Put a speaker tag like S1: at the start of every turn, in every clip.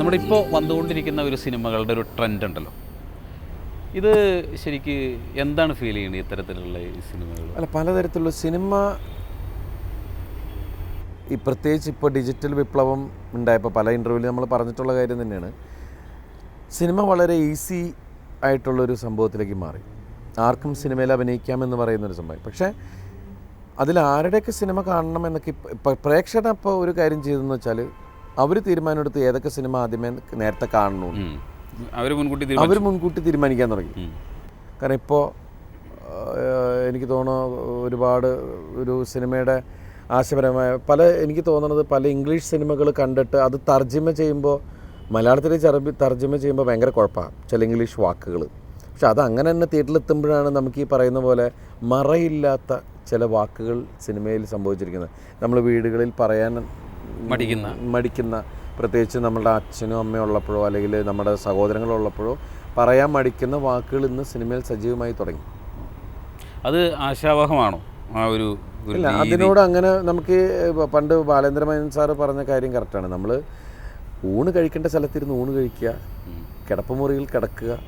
S1: നമ്മുടെ ഇപ്പോൾ വന്നുകൊണ്ടിരിക്കുന്ന ഒരു സിനിമകളുടെ ഒരു ട്രെൻഡ് ഉണ്ടല്ലോ. ഇത് ശരിക്ക് എന്താണ് ഫീൽ ചെയ്യുന്നത് ഇത്തരത്തിലുള്ള സിനിമകൾ?
S2: അല്ല പലതരത്തിലുള്ള സിനിമ ഈ പ്രത്യേകിച്ച് ഇപ്പോൾ ഡിജിറ്റൽ വിപ്ലവം ഉണ്ടായപ്പോൾ പല ഇന്റർവ്യൂവിൽ നമ്മൾ പറഞ്ഞിട്ടുള്ള കാര്യം തന്നെയാണ്. സിനിമ വളരെ ഈസി ആയിട്ടുള്ളൊരു സംഭവത്തിലേക്ക് മാറി. ആർക്കും സിനിമയിൽ അഭിനയിക്കാമെന്ന് പറയുന്നൊരു സംഭവം. പക്ഷേ അതിൽ ആരുടെയൊക്കെ സിനിമ കാണണം എന്നൊക്കെ ഇപ്പ- അപ്പോൾ ഒരു കാര്യം ചെയ്തെന്ന് വെച്ചാൽ അവർ തീരുമാനമെടുത്ത് ഏതൊക്കെ സിനിമ ആദ്യമേ നേരത്തെ കാണണു?
S1: അവർ മുൻകൂട്ടി
S2: അവർ മുൻകൂട്ടി തീരുമാനിക്കാൻ തുടങ്ങി. കാരണം ഇപ്പോൾ എനിക്ക് തോന്നുന്നു ഒരുപാട് ഒരു സിനിമയുടെ ആശയപരമായ പല എനിക്ക് തോന്നുന്നത് പല ഇംഗ്ലീഷ് സിനിമകൾ കണ്ടിട്ട് അത് തർജമ ചെയ്യുമ്പോൾ മലയാളത്തിൽ ചെറുപ്പി തർജമ ചെയ്യുമ്പോൾ ഭയങ്കര കുഴപ്പമാണ് ചില ഇംഗ്ലീഷ് വാക്കുകൾ പക്ഷെ അത് അങ്ങനെ തന്നെ തിയേറ്ററിലെത്തുമ്പോഴാണ് നമുക്ക് ഈ പറയുന്ന പോലെ മറയില്ലാത്ത ചില വാക്കുകൾ സിനിമയിൽ സംഭവിച്ചിരിക്കുന്നത്. നമ്മൾ വീടുകളിൽ പറയാൻ
S1: മടിക്കുന്ന.
S2: മടിക്കുന്ന. പ്രത്യേകിച്ച് നമ്മുടെ അച്ഛനും അമ്മയും ഉള്ളപ്പോഴോ അല്ലെങ്കിൽ നമ്മുടെ സഹോദരങ്ങളുള്ളപ്പോഴോ പറയാൻ മടിക്കുന്ന വാക്കുകൾ ഇന്ന് സിനിമയിൽ സജീവമായി തുടങ്ങി.
S1: അത് ആശാവഹമാണോ? ആ ഒരു
S2: ഇല്ല അതിനോട് അങ്ങനെ നമുക്ക് പണ്ട് ബാലേന്ദ്രമേനൻ സാറ് പറഞ്ഞ കാര്യം കറക്റ്റാണ് നമ്മൾ ഊണ് കഴിക്കേണ്ട സ്ഥലത്തിരുന്ന് ഊണ് കഴിക്കുക. കിടപ്പുമുറിയിൽ കിടക്കുക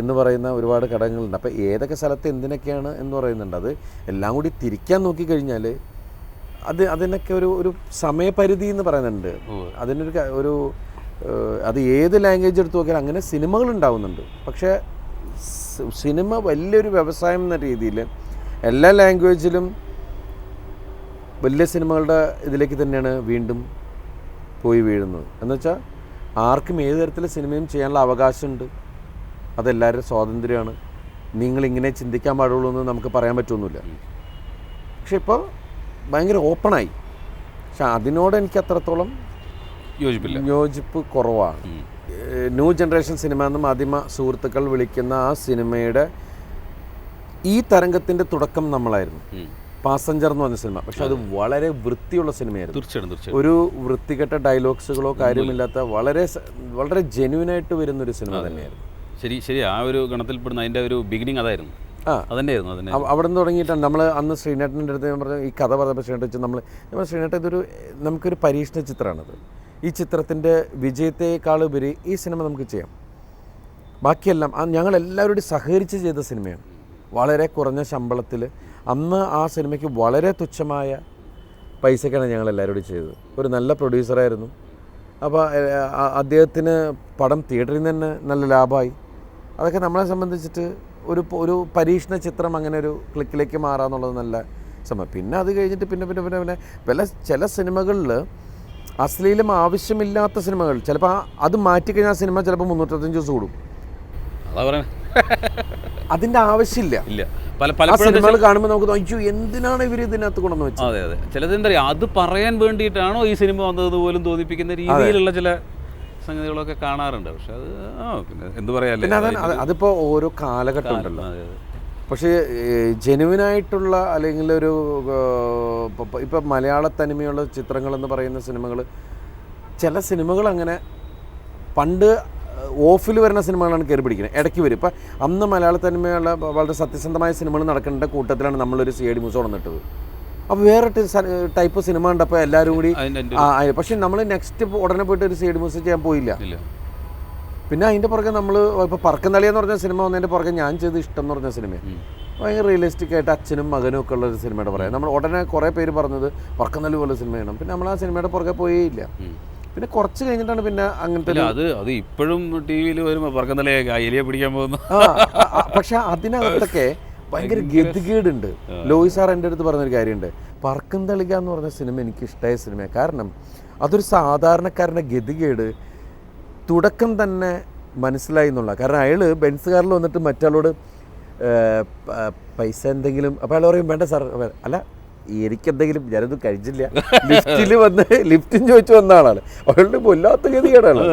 S2: എന്ന് പറയുന്ന ഒരുപാട് ഘടകങ്ങളുണ്ട്. അപ്പോൾ ഏതൊക്കെ സ്ഥലത്ത് എന്തിനൊക്കെയാണ് എന്ന് പറയുന്നുണ്ട്. അത് എല്ലാം കൂടി തിരിക്കാൻ നോക്കിക്കഴിഞ്ഞാൽ അത് അതിനൊക്കെ ഒരു ഒരു സമയപരിധി എന്ന് പറയുന്നുണ്ട്. അതിനൊരു ഒരു അത് ഏത് ലാംഗ്വേജ് എടുത്ത് നോക്കിയാൽ അങ്ങനെ സിനിമകൾ ഉണ്ടാവുന്നുണ്ട്. പക്ഷേ സിനിമ വലിയൊരു വ്യവസായം എന്ന രീതിയിൽ എല്ലാ ലാംഗ്വേജിലും വലിയ സിനിമകളുടെ ഇതിലേക്ക് തന്നെയാണ് വീണ്ടും പോയി വീഴുന്നത്. എന്നുവെച്ചാൽ ആർക്കും ഏത് തരത്തിലുള്ള സിനിമയും ചെയ്യാനുള്ള അവകാശമുണ്ട്. അതെല്ലാവരും സ്വാതന്ത്ര്യമാണ്. നിങ്ങളിങ്ങനെ ചിന്തിക്കാൻ പാടുള്ളൂ എന്ന് നമുക്ക് പറയാൻ പറ്റുമൊന്നുമില്ല പക്ഷെ ഇപ്പോൾ ഭയങ്കര ഓപ്പണായി. പക്ഷെ അതിനോട് എനിക്ക് അത്രത്തോളം
S1: യോജിപ്പില്ല.
S2: യോജിപ്പ് കുറവാണ്. ന്യൂ ജനറേഷൻ സിനിമ എന്ന് മാധ്യമ സുഹൃത്തുക്കൾ വിളിക്കുന്ന ആ സിനിമയുടെ ഈ തരംഗത്തിന്റെ തുടക്കം നമ്മളായിരുന്നു. പാസഞ്ചർ എന്ന് പറഞ്ഞ സിനിമ. പക്ഷെ അത് വളരെ വൃത്തിയുള്ള സിനിമയായിരുന്നു.
S1: തീർച്ചയായിട്ടും തീർച്ചയായും
S2: ഒരു വൃത്തികെട്ട ഡയലോഗ്സുകളോ കാര്യമില്ലാത്ത വളരെ വളരെ ജെന്യൂനായിട്ട് വരുന്ന ഒരു സിനിമ തന്നെയായിരുന്നു.
S1: ശരി ശരി. ആ ഒരു ഗണത്തിൽപ്പെടുന്ന അതിന്റെ ഒരു ബിഗിനിങ് അതായിരുന്നു.
S2: അവിടെ നിന്ന് തുടങ്ങിയിട്ടാണ്. നമ്മൾ അന്ന് ശ്രീനേട്ടന്റെ അടുത്ത് ഞാൻ പറഞ്ഞു ഈ കഥ പറഞ്ഞപ്പോൾ ശ്രീനേട്ടൻ വെച്ച് നമ്മൾ നമ്മൾ ശ്രീനേട്ടൻ ഇതൊരു നമുക്കൊരു പരീക്ഷണ ചിത്രമാണത്. ഈ ചിത്രത്തിന്റെ വിജയത്തെക്കാൾ ഉപരി ഈ സിനിമ നമുക്ക് ചെയ്യാം. ബാക്കിയെല്ലാം ഞങ്ങൾ എല്ലാവരോടും സഹകരിച്ച് ചെയ്ത സിനിമയാണ്. വളരെ കുറഞ്ഞ ശമ്പളത്തിൽ അന്ന് ആ സിനിമയ്ക്ക് വളരെ തുച്ഛമായ പൈസക്കാണ് ഞങ്ങൾ എല്ലാവരോടും ചെയ്തത്. ഒരു നല്ല പ്രൊഡ്യൂസറായിരുന്നു. അപ്പോൾ അദ്ദേഹത്തിന് പടം തിയേറ്ററിൽ നിന്ന് തന്നെ നല്ല ലാഭമായി. അതൊക്കെ നമ്മളെ സംബന്ധിച്ചിട്ട് ഒരു ഒരു പരീക്ഷണ ചിത്രം അങ്ങനെ ഒരു ക്ലിക്കിലേക്ക് മാറാന്നുള്ളത് നല്ല സമയം. പിന്നെ അത് കഴിഞ്ഞിട്ട് പിന്നെ പിന്നെ പിന്നെ പിന്നെ പല ചില സിനിമകളിൽ അശ്ലീലം ആവശ്യമില്ലാത്ത സിനിമകൾ ചിലപ്പോൾ അത് മാറ്റിക്കഴിഞ്ഞാൽ ആ സിനിമ ചിലപ്പോൾ മുന്നൂറ്റഞ്ച് ദിവസം കൂടും.
S1: അതാ
S2: അതിന്റെ ആവശ്യമില്ല.
S1: ഇല്ല. പല പലപ്പോഴും
S2: സിനിമകൾ കാണുമ്പോൾ നമുക്ക് അയ്യോ എന്തിനാണ് ഇവർ ഇതിനകത്ത് കൊണ്ടുവന്ന് വെച്ചത്?
S1: അതെ അതെ. ചിലത് എന്താ പറയുക അത് പറയാൻ വേണ്ടിയിട്ടാണോ ഈ സിനിമ വന്നത് പോലും തോന്നിപ്പിക്കുന്ന രീതിയിലുള്ള ചില സംഗതികളൊക്കെ കാണാറുണ്ട്. പക്ഷെ അത് ആ പിന്നെ എന്ത് പറയാല്ലേ?
S2: പിന്നെ അതാണ് അത് അതിപ്പോൾ ഓരോ കാലഘട്ടം ഉണ്ടല്ലോ.
S1: അതെ അതെ.
S2: പക്ഷേ ജെനുവിനായിട്ടുള്ള അല്ലെങ്കിൽ ഒരു ഇപ്പൊ മലയാള തനിമയുള്ള ചിത്രങ്ങൾ എന്ന് പറയുന്ന സിനിമകൾ ചില സിനിമകൾ അങ്ങനെ പണ്ട് ഓഫിൽ വരുന്ന സിനിമകളാണ് കയറി പിടിക്കുന്നത്. ഇടയ്ക്ക് വരും. ഇപ്പം അന്ന് മലയാള തനിമയുള്ള വളരെ സത്യസന്ധമായ സിനിമകൾ നടക്കേണ്ട കൂട്ടത്തിലാണ് നമ്മളൊരു സി ഐ ഡി മ്യൂസ് കൊണ്ടിട്ടത് അപ്പോൾ വേറെ ടൈപ്പ് സിനിമ കണ്ടപ്പോൾ എല്ലാവരും കൂടി പക്ഷെ നമ്മൾ നെക്സ്റ്റ് ഉടനെ പോയിട്ട് ഒരു സൈഡ് ഐ മ്യൂസ് ചെയ്യാൻ പോയില്ല. പിന്നെ അതിന്റെ പുറകെ നമ്മൾ ഇപ്പോൾ പറക്കം എന്ന് പറഞ്ഞ സിനിമ വന്നതിന്റെ പുറകെ ഞാൻ ചെയ്ത് ഇഷ്ടം എന്ന് പറഞ്ഞ സിനിമ
S1: ഉം.
S2: ഭയങ്കര റിയലിസ്റ്റിക് ആയിട്ട് അച്ഛനും മകനും ഒക്കെ ഉള്ള ഒരു സിനിമയുടെ പറയാം നമ്മൾ ഉടനെ കുറേ പേര് പറഞ്ഞത് പറക്കന്തളി പോലെ സിനിമയാണ് പിന്നെ നമ്മൾ ആ സിനിമയുടെ പുറകെ പോയേ ഇല്ല. പിന്നെ കുറച്ച് കഴിഞ്ഞിട്ടാണ് പിന്നെ അങ്ങനത്തെ
S1: അത് അത് ഇപ്പോഴും ടി വിയിൽ വരുമ്പോൾ പറക്കുന്നല്ലേ എലിയെ പിടിക്കാൻ പോകുന്നു.
S2: പക്ഷെ അതിനകത്തൊക്കെ ഭയങ്കര ഗതികേടുണ്ട്. ലോയി സാർ എന്റെ അടുത്ത് പറഞ്ഞൊരു കാര്യമുണ്ട്. പറക്കും തളിക എന്ന് പറഞ്ഞ സിനിമ എനിക്ക് ഇഷ്ടമായ സിനിമയാണ് കാരണം അതൊരു സാധാരണക്കാരന്റെ ഗതികേട് തുടക്കം തന്നെ മനസ്സിലായി എന്നുള്ള. കാരണം അയാൾ ബെൻസ് കാറിൽ വന്നിട്ട് മറ്റാളോട് പൈസ എന്തെങ്കിലും അപ്പോൾ അയാൾ പറയും വേണ്ട സാർ അല്ല എനിക്കെന്തെങ്കിലും ഞാനൊന്നും കഴിച്ചില്ല. ലിഫ്റ്റിൽ വന്ന് ലിഫ്റ്റും ചോദിച്ചു വന്ന ആളാണ് അവളുടെ വല്ലാത്ത ഗതികേടാണ്.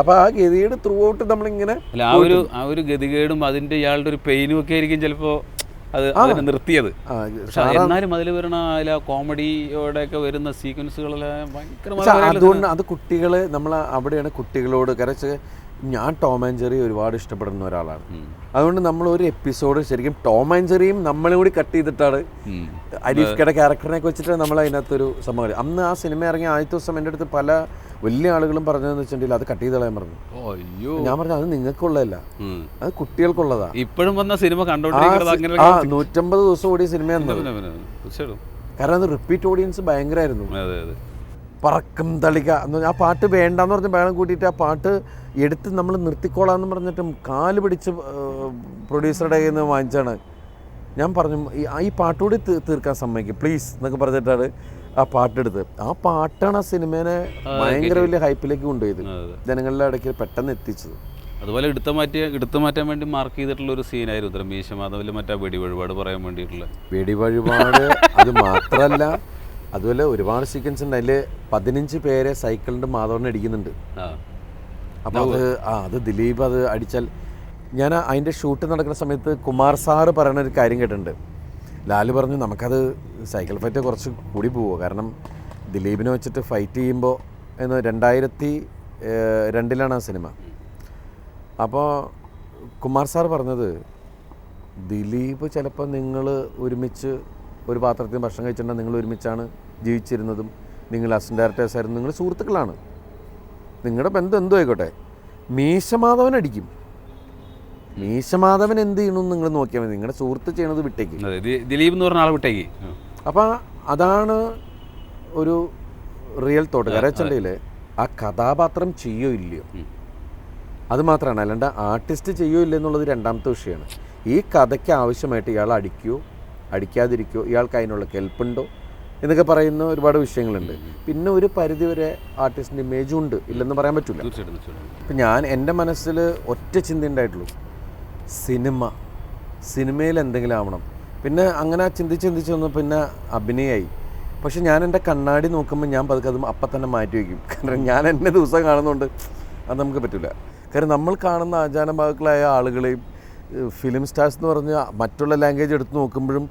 S2: അപ്പൊ ആ ഗതികേട് ത്രൂ ഔട്ട് നമ്മളിങ്ങനെ
S1: ആ ഒരു ആ ഒരു ഗതികേടും അതിന്റെ ഇയാളുടെ ഒരു പെയിനും ഒക്കെ ആയിരിക്കും ചിലപ്പോ അത് അതിനെ നിർത്തിയത്. എന്നാലും അതിൽ വരുന്ന ആ കോമഡിയോടെ ഒക്കെ വരുന്ന സീക്വൻസുകളെല്ലാം ഭയങ്കര
S2: അതുകൊണ്ട് അത് കുട്ടികൾ നമ്മൾ അവിടെയാണ് കുട്ടികളോട്. കാരണം ഞാൻ ടോം ആൻഡ് ജെറി ഒരുപാട് ഇഷ്ടപ്പെടുന്ന ഒരാളാണ്. അതുകൊണ്ട് നമ്മൾ ഒരു എപ്പിസോഡ് ശരിക്കും ടോം ആൻഡ് ജെറിയും നമ്മളും കൂടി കട്ട് ചെയ്തിട്ടാണ്. അരീഫ്കയുടെ ക്യാരക്ടറിനെ വെച്ചിട്ട് നമ്മൾ അതിനകത്തൊരു സംഭവം. അന്ന് ആ സിനിമ ഇറങ്ങിയ ആദ്യത്തെ ദിവസം എന്റെ അടുത്ത് പല വലിയ ആളുകളും പറഞ്ഞതെന്ന് വെച്ചിട്ടുണ്ടെങ്കിൽ അത് കട്ട് ചെയ്ത് കളയാൻ പറഞ്ഞു
S1: അയ്യോ.
S2: ഞാൻ പറഞ്ഞു അത് നിങ്ങൾക്കുള്ളതല്ല. അത് കുട്ടികൾക്കുള്ളതാ.
S1: ഇപ്പോഴും വന്ന സിനിമ
S2: ആ നൂറ്റമ്പത് ദിവസം ഓടിയ
S1: പിന്നെ,
S2: കാരണം അത് റിപ്പീറ്റ് ഓഡിയൻസ് ഭയങ്കരമായിരുന്നു. പറക്കും തളിക എന്ന് പറഞ്ഞാൽ ആ പാട്ട് വേണ്ടാന്ന് പറഞ്ഞ് ബഹളം കൂട്ടിയിട്ട് ആ പാട്ട് എടുത്ത് നമ്മൾ നിർത്തിക്കോളാമെന്ന് പറഞ്ഞിട്ടും കാൽ പിടിച്ച് പ്രൊഡ്യൂസറുടെ കയ്യിൽ നിന്ന് വാങ്ങിച്ചാണ് ഞാൻ പറഞ്ഞു ഈ- പാട്ടുകൂടി തീർക്കാൻ സമ്മതിക്കും. പ്ലീസ് എന്നൊക്കെ പറഞ്ഞിട്ടാണ് ആ പാട്ടെടുത്ത് ആ പാട്ടാണ് ആ സിനിമേനെ ഭയങ്കര വലിയ ഹൈപ്പിലേക്ക് കൊണ്ടുപോയത്. ജനങ്ങളുടെ ഇടയ്ക്ക് പെട്ടെന്ന് എത്തിച്ചത്.
S1: അതുപോലെ എടുത്ത മാറ്റിയ എടുത്തു മാറ്റാൻ വേണ്ടി മാർക്ക് ചെയ്തിട്ടുള്ള ഒരു സീനായിരുന്നു ഉത്തരം മീശമാധവിൽ മറ്റേ വെടി വഴിപാട് പറയാൻ വേണ്ടിയിട്ടുള്ള.
S2: വെടി വഴിപാട് അത് മാത്രമല്ല അതുപോലെ ഒരുപാട് സീക്വൻസ് ഉണ്ട്. അതിൽ പതിനഞ്ച് പേരെ സൈക്കിളിന്റെ മാധവനെ അടിക്കുന്നുണ്ട്.
S1: അപ്പൊ
S2: അപ്പോൾ അത് ആ അത് ദിലീപ് അത് അടിച്ചാൽ ഞാൻ അതിന്റെ ഷൂട്ട് നടക്കുന്ന സമയത്ത് കുമാർ സാറ് പറയുന്ന ഒരു കാര്യം കേട്ടിട്ടുണ്ട്. ലാൽ പറഞ്ഞു നമുക്കത് സൈക്കിൾ ഫൈറ്റ് കുറച്ച് കൂടി പോവുക കാരണം ദിലീപിനെ വെച്ചിട്ട് ഫൈറ്റ് ചെയ്യുമ്പോൾ എന്ന് രണ്ടായിരത്തി രണ്ടിലാണ് ആ സിനിമ. അപ്പോൾ കുമാർ സാർ പറഞ്ഞത് ദിലീപ് ചിലപ്പോൾ നിങ്ങൾ ഒരുമിച്ച് ഒരു പാത്രത്തിൽ ഭക്ഷണം കഴിച്ചിട്ടുണ്ടെങ്കിൽ നിങ്ങൾ ഒരുമിച്ചാണ് ജീവിച്ചിരുന്നതും നിങ്ങൾ അസിസ്റ്റന്റ് ഡയറക്ടേഴ്സ് ആയിരുന്നു നിങ്ങൾ സുഹൃത്തുക്കളാണ്. നിങ്ങളുടെ ബന്ധം എന്തോ ആയിക്കോട്ടെ. മീശമാധവൻ അടിക്കും. മീശമാധവൻ എന്ത് ചെയ്യണമെന്ന് നിങ്ങൾ നോക്കിയാൽ മതി. നിങ്ങളുടെ സുഹൃത്ത് ചെയ്യണത് വിട്ടേക്ക്.
S1: ദിലീപ് എന്ന് പറഞ്ഞ ആൾ വിട്ടേക്ക്. അപ്പോൾ
S2: അപ്പം അതാണ് ഒരു റിയൽ തോട്ട്. കരച്ചണ്ടയിൽ ആ കഥാപാത്രം ചെയ്യോ ഇല്ലയോ. അത് മാത്രമാണ് അല്ലാണ്ട് ആർട്ടിസ്റ്റ് ചെയ്യോ ഇല്ല എന്നുള്ളത് രണ്ടാമത്തെ വിഷയമാണ്. ഈ കഥയ്ക്ക് ആവശ്യമായിട്ട് ഇയാൾ അടിക്കുകയോ അടിക്കാതിരിക്കുകയോ ഇയാൾക്ക് അതിനുള്ള കെൽപ്പുണ്ടോ? എന്നൊക്കെ പറയുന്ന ഒരുപാട് വിഷയങ്ങളുണ്ട്. പിന്നെ ഒരു പരിധിവരെ ആർട്ടിസ്റ്റിന്റെ ഇമേജ് ഉണ്ട്. ഇല്ലെന്ന് പറയാൻ പറ്റില്ല ഇപ്പം ഞാൻ എന്റെ മനസ്സിൽ ഒറ്റ ചിന്ത ഉണ്ടായിട്ടുള്ളൂ. സിനിമ. സിനിമയിൽ എന്തെങ്കിലും ആവണം. പിന്നെ അങ്ങനെ ചിന്തിച്ച് ചിന്തിച്ച് വന്നു പിന്നെ അഭിനയമായി പക്ഷെ ഞാൻ എന്റെ കണ്ണാടി നോക്കുമ്പോൾ ഞാൻ പതുക്കെ അത് അപ്പം തന്നെ മാറ്റി വയ്ക്കും കാരണം ഞാൻ എന്നെ ദിവസം കാണുന്നതുകൊണ്ട് അത് നമുക്ക് പറ്റില്ല കാരണം നമ്മൾ കാണുന്ന ആചാരഭാഗക്കളായ ആളുകളെയും ഫിലിം സ്റ്റാർസ് എന്ന് പറഞ്ഞ മറ്റുള്ള ലാംഗ്വേജ് എടുത്ത് നോക്കുമ്പോഴും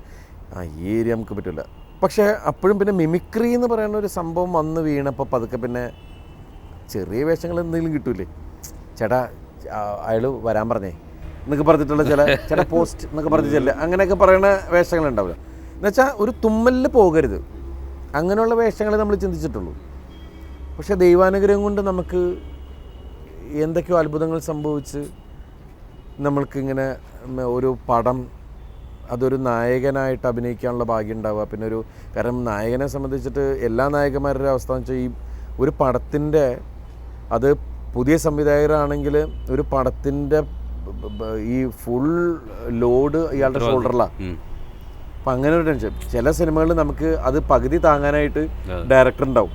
S2: ആ ഈ ഏരിയ നമുക്ക് പറ്റില്ല പക്ഷേ അപ്പോഴും പിന്നെ മിമിക്രി എന്ന് പറയുന്ന ഒരു സംഭവം വന്ന് വീണപ്പോൾ പതുക്കെ പിന്നെ ചെറിയ വേഷങ്ങൾ എന്തെങ്കിലും കിട്ടൂലേ? ചേട്ടാ അയാൾ വരാൻ പറഞ്ഞേ. എന്നൊക്കെ പറഞ്ഞിട്ടുള്ള ചില ചില പോസ്റ്റ് എന്നൊക്കെ പറഞ്ഞ് അങ്ങനെയൊക്കെ പറയുന്ന വേഷങ്ങൾ ഉണ്ടാവില്ല. എന്നുവെച്ചാൽ ഒരു തുമ്മലിൽ പോകരുത്. അങ്ങനെയുള്ള വേഷങ്ങളെ നമ്മൾ ചിന്തിച്ചിട്ടുള്ളൂ. പക്ഷേ ദൈവാനുഗ്രഹം കൊണ്ട് നമുക്ക് എന്തൊക്കെയോ അത്ഭുതങ്ങൾ സംഭവിച്ച് നമ്മൾക്കിങ്ങനെ ഒരു പടം അതൊരു നായകനായിട്ട് അഭിനയിക്കാനുള്ള ഭാഗ്യം ഉണ്ടാവുക പിന്നെ ഒരു കാരണം നായകനെ സംബന്ധിച്ചിട്ട് എല്ലാ നായകന്മാരുടെ അവസ്ഥ എന്ന് വെച്ചാൽ ഈ ഒരു പടത്തിന്റെ അത് പുതിയ സംവിധായകരാണെങ്കിൽ ഒരു പടത്തിന്റെ ഈ ഫുൾ ലോഡ് ഇയാളുടെ ഷോൾഡറിലാണ്. അപ്പം അങ്ങനെ ഒരു ടെൻഷൻ ചില സിനിമകളിൽ നമുക്ക് അത് പകുതി താങ്ങാനായിട്ട്. ഡയറക്ടർ ഉണ്ടാവും